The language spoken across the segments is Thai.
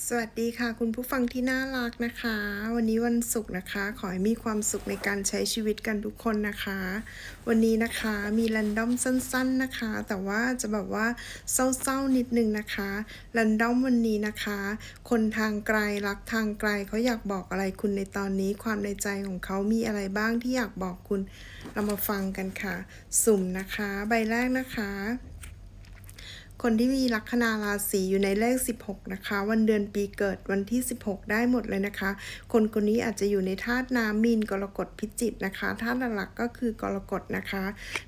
สวัสดีค่ะ คุณผู้ฟังที่น่ารักนะคะ วันนี้วันศุกร์นะคะ ขอให้มีความสุขในการใช้ชีวิตกันทุกคนนะคะ วันนี้นะคะมีแรนดอมสั้น ๆนะคะ แต่ว่าจะแบบว่าเศร้าๆนิดนึงนะคะแรนดอมวันนี้นะคะ คนทางไกลรักทางไกลเขาอยากบอกอะไรคุณในตอนนี้ ความในใจของเขามีอะไรบ้างที่อยากบอกคุณเรามาฟังกันค่ะ สุ่มนะคะ ใบแรกนะคะ คนที่มีลัคนาราศีอยู่ในเลข 16 นะคะ วันเดือนปีเกิดวันที่ 16 ได้หมดเลยนะคะ คนคนนี้อาจจะอยู่ในธาตุน้ำมีนกรกฎพิจิกนะคะธาตุหลักก็คือกรกฎนะคะ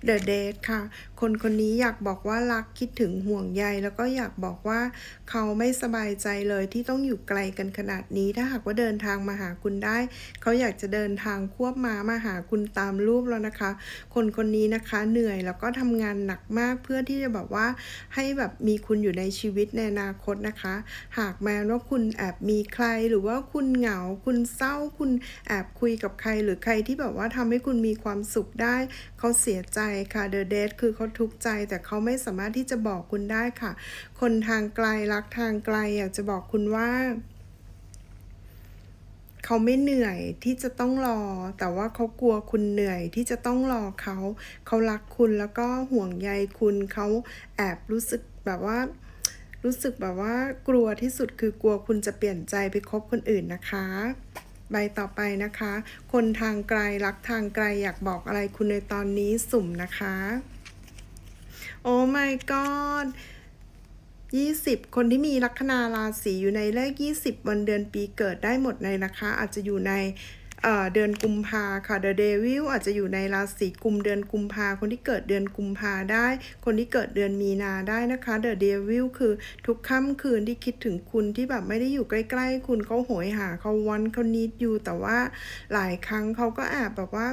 The Date ค่ะ คนคนนี้อยากบอกว่ารักคิดถึงห่วงใย แล้วก็อยากบอกว่าเขาไม่สบายใจเลยที่ต้องอยู่ไกลกันขนาดนี้ ถ้าหากว่าเดินทางมาหาคุณได้ เขาอยากจะเดินทางควบม้ามาหาคุณตามรูปแล้วนะคะ คนคนนี้นะคะเหนื่อยแล้วก็ทำงานหนักมากเพื่อที่จะแบบว่าให้แบบมีคุณอยู่ในชีวิตในอนาคตนะคะ หากแม้ว่าคุณแอบมีใครหรือว่าคุณเหงา คุณเศร้า คุณแอบคุยกับใคร หรือใครที่แบบว่าทำให้คุณมีความสุขได้ เขาเสียใจค่ะ The Dead คือเขาทุกข์ใจ แต่เขาไม่สามารถที่จะบอกคุณได้ค่ะ คนทางไกลรักทางไกลอยากจะบอกคุณว่า เขาไม่เหนื่อยที่จะต้องรอ แต่ว่าเขากลัวคุณเหนื่อยที่จะต้องรอเขา เขารักคุณแล้วก็ห่วงใยคุณเขาแอบรู้สึกแบบว่า รู้สึกแบบว่ากลัวที่สุดคือกลัวคุณจะเปลี่ยนใจไปคบคนอื่นนะคะใบต่อไปนะคะ คนทางไกลรักทางไกลอยากบอกอะไรคุณในตอนนี้สุ่มนะคะ โอ้ my god 20 คนที่มีลัคนาราศีอยู่ในเลข 20 วันเดือนปีเกิดได้หมดเลยนะคะ อาจจะอยู่ในเอ่อเดือนกุมภาค่ะ The Devil อาจจะอยู่ในราศีกุมเดือนกุมภาคนที่เกิดเดือนกุมภาได้ คนที่เกิดเดือนมีนาได้นะคะ The Devil คือทุกค่ำคืนที่คิดถึงคุณที่แบบไม่ได้อยู่ใกล้ๆ คุณเขาโหยหาเขาวันเขานิดอยู่แต่ว่าหลายครั้งเขาก็แอบแบบว่า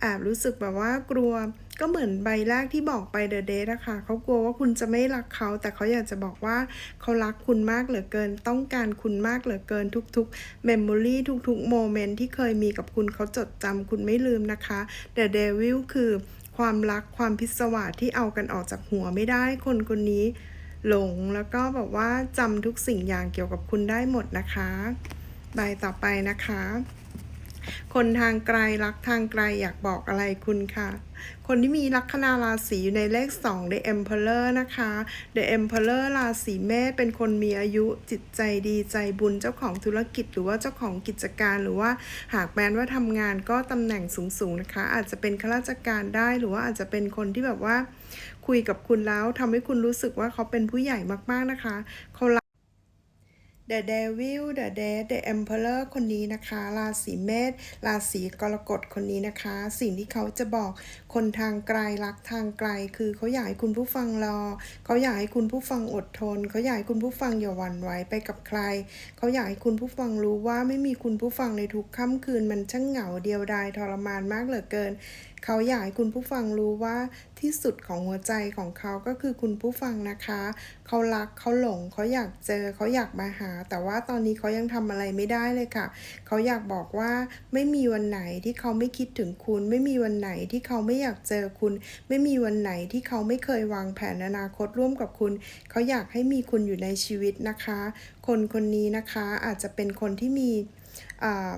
แอบรู้สึกแบบว่ากลัว ก็เหมือนใบแรกที่บอกไปเดอะเดทอะคะเขากลัวว่าคุณจะไม่รักเขา แต่เขาอยากจะบอกว่าเขารักคุณมากเหลือเกิน ต้องการคุณมากเหลือเกินทุกๆเมมโมรีทุกๆโมเมนต์ที่เคยมีกับคุณเขาจดจำคุณไม่ลืมนะคะเดอะเดวิลคือความรักความพิศวาสที่เอากันออกจากหัวไม่ได้คนคนนี้หลงแล้วก็แบบว่าจำทุกสิ่งอย่างเกี่ยวกับคุณได้หมดนะคะ ใบต่อไปนะคะ คนทางไกลรักทางไกลอยากบอกอะไรคุณค่ะ คนที่มีลัคนาราศีอยู่ในเลข 2 The Emperor นะคะ The Emperor ราศีเมษเป็นคนมีอายุจิตใจดีใจบุญเจ้าของธุรกิจ หรือว่าเจ้าของกิจการหรือว่าหากแม้นว่าทำงานก็ตำแหน่งสูงๆนะคะ อาจจะเป็นข้าราชการได้หรือว่าอาจจะเป็นคนที่แบบว่า คุยกับคุณแล้วทำให้คุณรู้สึกว่าเขาเป็นผู้ใหญ่มากๆนะคะเขา The Devil The Dead The Emperor คนนี้นะคะ ราศีเมษ ราศีกรกฎคนนี้นะคะ สิ่งที่เขาจะบอกคนทางไกลรักทางไกล คือเขาอยากให้คุณผู้ฟังรอ เขาอยากให้คุณผู้ฟังอดทน เขาอยากให้คุณผู้ฟังอย่าหวั่นไหวไปกับใคร เขาอยากให้คุณผู้ฟังรู้ว่าไม่มีคุณผู้ฟังในทุกค่ำคืนมันช่างเหงาเดียวดายทรมานมากเหลือเกิน เขาอยากให้คุณผู้ฟังรู้ว่าที่สุดของหัวใจของเขาก็คือคุณผู้ฟังนะคะ เขารักเขาหลงเขาอยากเจอเขาอยากมาหา แต่ว่าตอนนี้เขายังทำอะไรไม่ได้เลยค่ะ เขาอยากบอกว่าไม่มีวันไหนที่เขาไม่คิดถึงคุณ ไม่มีวันไหนที่เขาไม่อยากเจอคุณ ไม่มีวันไหนที่เขาไม่เคยวางแผนอนาคตร่วมกับคุณ เขาอยากให้มีคุณอยู่ในชีวิตนะคะ คนคนนี้นะคะอาจจะเป็นคนที่มีอ่า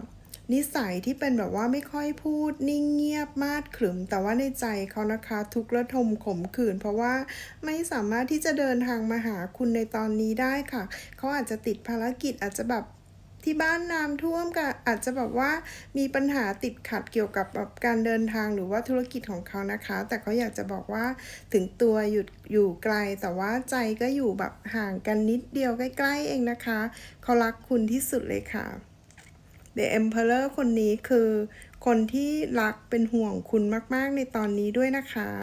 นิสัยที่เป็นแบบว่าไม่ค่อยพูดนิ่งเงียบมาดขรึม แต่ว่าในใจเขานะคะ ทุกข์ระทมขมขื่นเพราะว่าไม่สามารถที่จะเดินทางมาหาคุณในตอนนี้ได้ค่ะ เขาอาจจะติดภารกิจอาจจะแบบที่บ้านน้ำท่วมกับอาจจะแบบว่ามีปัญหาติดขัดเกี่ยวกับแบบการเดินทางหรือว่าธุรกิจของเขานะคะ แต่เขาอยากจะบอกว่าถึงตัวอยู่อยู่ไกล แต่ว่าใจก็อยู่แบบห่างกันนิดเดียวใกล้ ๆ เองนะคะ เขารักคุณที่สุดเลยค่ะ The Emperor คนนี้คือ คนที่รักเป็นห่วงคุณมาก ๆ ในตอนนี้ด้วยนะคะ